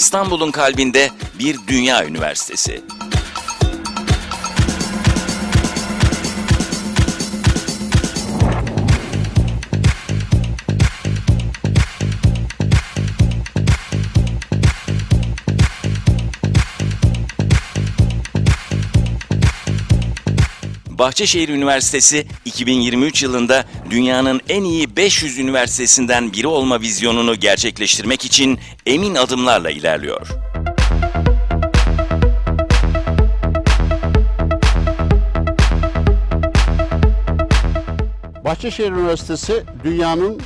İstanbul'un kalbinde bir dünya üniversitesi. Bahçeşehir Üniversitesi 2023 yılında dünyanın en iyi 500 üniversitesinden biri olma vizyonunu gerçekleştirmek için emin adımlarla ilerliyor. Bahçeşehir Üniversitesi dünyanın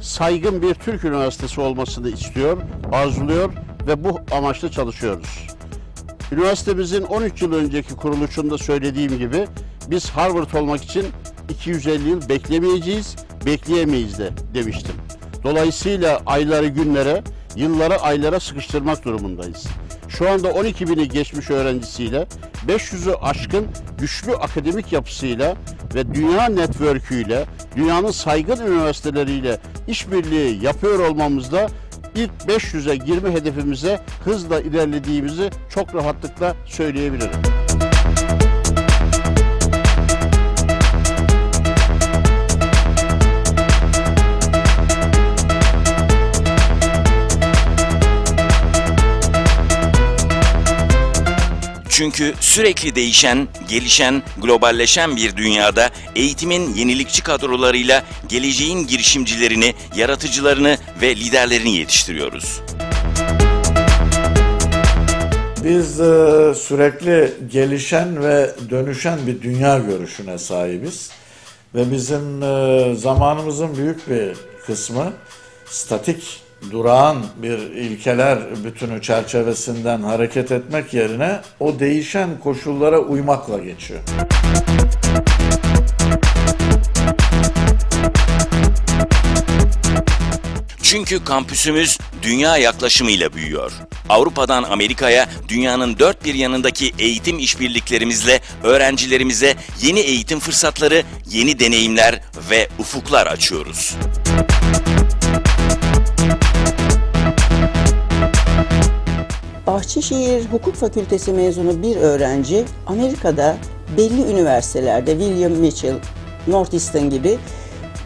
saygın bir Türk üniversitesi olmasını istiyor, arzuluyor ve bu amaçla çalışıyoruz. Üniversitemizin 13 yıl önceki kuruluşunda söylediğim gibi biz Harvard olmak için 250 yıl beklemeyeceğiz, bekleyemeyiz de demiştim. Dolayısıyla ayları günlere, yılları aylara sıkıştırmak durumundayız. Şu anda 12 bini geçmiş öğrencisiyle 500'ü aşkın güçlü akademik yapısıyla ve dünya network'üyle, dünyanın saygın üniversiteleriyle işbirliği yapıyor olmamızda ilk 500'e girme hedefimize hızla ilerlediğimizi çok rahatlıkla söyleyebilirim. Çünkü sürekli değişen, gelişen, globalleşen bir dünyada eğitimin yenilikçi kadrolarıyla geleceğin girişimcilerini, yaratıcılarını ve liderlerini yetiştiriyoruz. Biz e, sürekli gelişen ve dönüşen bir dünya görüşüne sahibiz. Ve bizim e, zamanımızın büyük bir kısmı statik durağan bir ilkeler bütünü çerçevesinden hareket etmek yerine o değişen koşullara uymakla geçiyor. Çünkü kampüsümüz dünya yaklaşımıyla büyüyor. Avrupa'dan Amerika'ya dünyanın dört bir yanındaki eğitim işbirliklerimizle öğrencilerimize yeni eğitim fırsatları, yeni deneyimler ve ufuklar açıyoruz. Bahçeşehir Hukuk Fakültesi mezunu bir öğrenci Amerika'da belli üniversitelerde William Mitchell, Northeastern gibi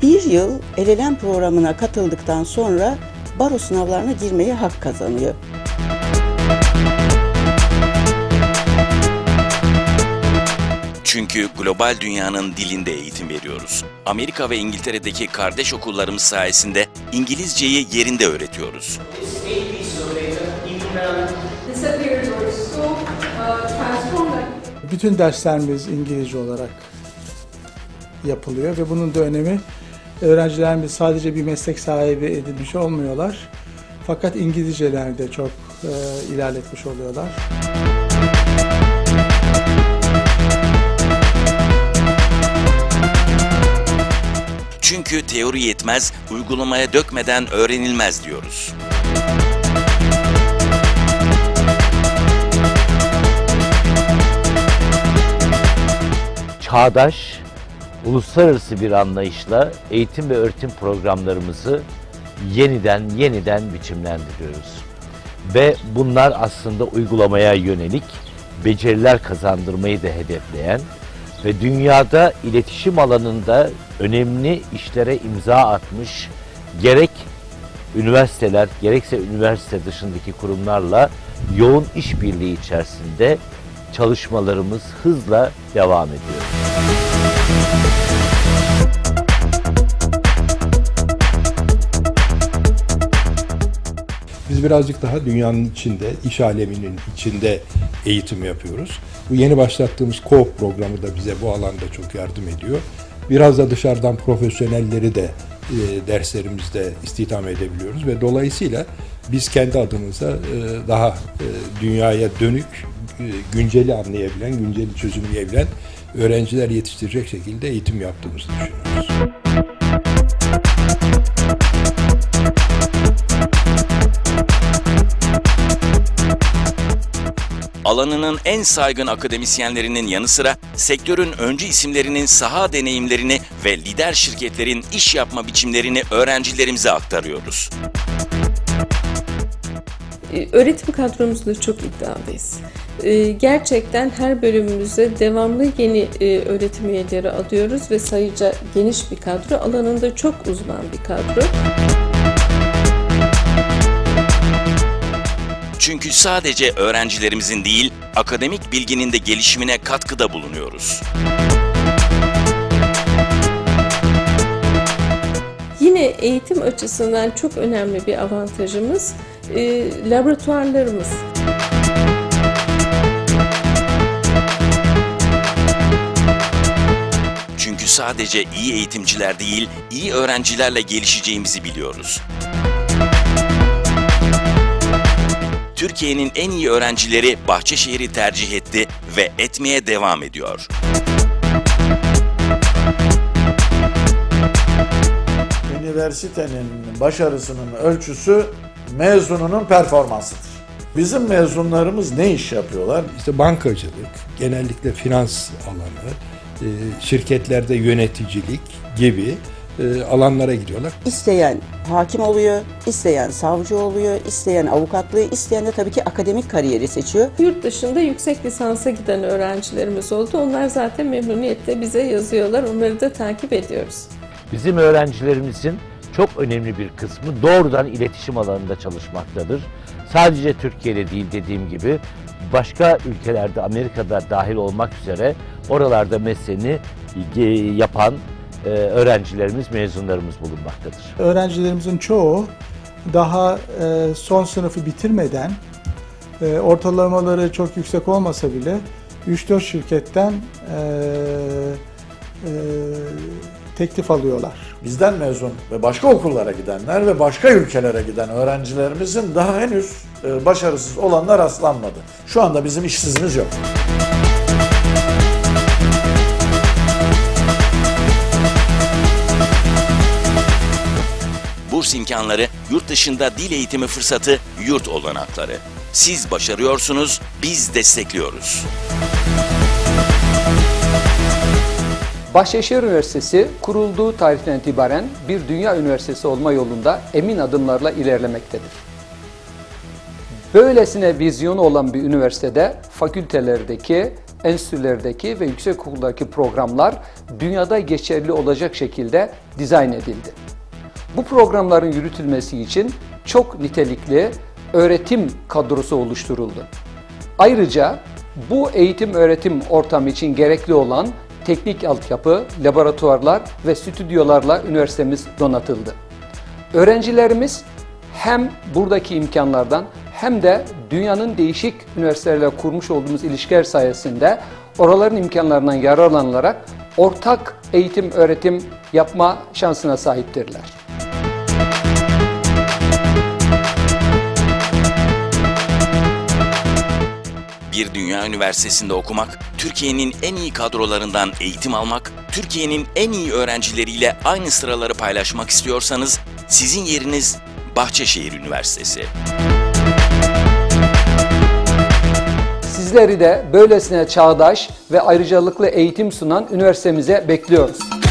bir yıl LLM programına katıldıktan sonra baro sınavlarına girmeye hak kazanıyor. Çünkü global dünyanın dilinde eğitim veriyoruz. Amerika ve İngiltere'deki kardeş okullarımız sayesinde İngilizceyi yerinde öğretiyoruz. Bütün derslerimiz İngilizce olarak yapılıyor ve bunun da önemi öğrencilerimiz sadece bir meslek sahibi edilmiş olmuyorlar. Fakat İngilizcelerde çok e, ilerletmiş oluyorlar. Çünkü teori yetmez, uygulamaya dökmeden öğrenilmez diyoruz. Çağdaş, uluslararası bir anlayışla eğitim ve öğretim programlarımızı yeniden yeniden biçimlendiriyoruz. Ve bunlar aslında uygulamaya yönelik beceriler kazandırmayı da hedefleyen ve dünyada iletişim alanında önemli işlere imza atmış gerek üniversiteler gerekse üniversite dışındaki kurumlarla yoğun işbirliği içerisinde çalışmalarımız hızla devam ediyor. Biz birazcık daha dünyanın içinde, iş aleminin içinde eğitim yapıyoruz. Bu yeni başlattığımız COOP programı da bize bu alanda çok yardım ediyor. Biraz da dışarıdan profesyonelleri de e, derslerimizde istihdam edebiliyoruz ve dolayısıyla biz kendi adımıza e, daha e, dünyaya dönük, e, günceli anlayabilen, günceli çözümleyebilen öğrenciler yetiştirecek şekilde eğitim yaptığımızı düşünüyoruz. alanının en saygın akademisyenlerinin yanı sıra sektörün öncü isimlerinin saha deneyimlerini ve lider şirketlerin iş yapma biçimlerini öğrencilerimize aktarıyoruz. E, Öğretim kadromuzda çok iddialıyız. E, Gerçekten her bölümümüzde devamlı yeni e, öğretim üyeleri alıyoruz ve sayıca geniş bir kadro, alanında çok uzman bir kadro. Çünkü sadece öğrencilerimizin değil, akademik bilginin de gelişimine katkıda bulunuyoruz. Yine eğitim açısından çok önemli bir avantajımız e, laboratuvarlarımız. Sadece iyi eğitimciler değil, iyi öğrencilerle gelişeceğimizi biliyoruz. Türkiye'nin en iyi öğrencileri Bahçeşehir'i tercih etti ve etmeye devam ediyor. Üniversitenin başarısının ölçüsü mezununun performansıdır. Bizim mezunlarımız ne iş yapıyorlar? İşte bankacılık, genellikle finans alanı, şirketlerde yöneticilik gibi e, alanlara gidiyorlar. İsteyen hakim oluyor, isteyen savcı oluyor, isteyen avukatlığı, isteyen de tabii ki akademik kariyeri seçiyor. Yurt dışında yüksek lisansa giden öğrencilerimiz oldu. Onlar zaten memnuniyetle bize yazıyorlar. Onları da takip ediyoruz. Bizim öğrencilerimizin çok önemli bir kısmı doğrudan iletişim alanında çalışmaktadır. Sadece Türkiye'de değil dediğim gibi başka ülkelerde Amerika'da dahil olmak üzere oralarda mesleğini e, yapan e, öğrencilerimiz, mezunlarımız bulunmaktadır. Öğrencilerimizin çoğu daha e, son sınıfı bitirmeden ortalamaları çok yüksek olmasa bile 3-4 şirketten e, teklif alıyorlar. Bizden mezun ve başka okullara gidenler ve başka ülkelere giden öğrencilerimizin daha henüz e, başarısız olanlar rastlanmadı. Şu anda bizim işsizimiz yok. Burs imkanları, yurt dışında dil eğitimi fırsatı, yurt olanakları. Siz başarıyorsunuz, biz destekliyoruz. Bahçeşehir Üniversitesi kurulduğu tarihten itibaren bir dünya üniversitesi olma yolunda emin adımlarla ilerlemektedir. Böylesine vizyonu olan bir üniversitede fakültelerdeki, enstitülerdeki ve yüksekokuldaki programlar dünyada geçerli olacak şekilde dizayn edildi. Bu programların yürütülmesi için çok nitelikli öğretim kadrosu oluşturuldu. Ayrıca bu eğitim öğretim ortamı için gerekli olan teknik altyapı, laboratuvarlar ve stüdyolarla üniversitemiz donatıldı. Öğrencilerimiz hem buradaki imkanlardan hem de dünyanın değişik üniversitelerle kurmuş olduğumuz ilişkiler sayesinde oraların imkanlarından yararlanılarak ortak eğitim öğretim yapma şansına sahiptirler. Bir dünya üniversitesinde okumak, Türkiye'nin en iyi kadrolarından eğitim almak, Türkiye'nin en iyi öğrencileriyle aynı sıraları paylaşmak istiyorsanız sizin yeriniz Bahçeşehir Üniversitesi. Sizleri de böylesine çağdaş ve ayrıcalıklı eğitim sunan üniversitemize bekliyoruz.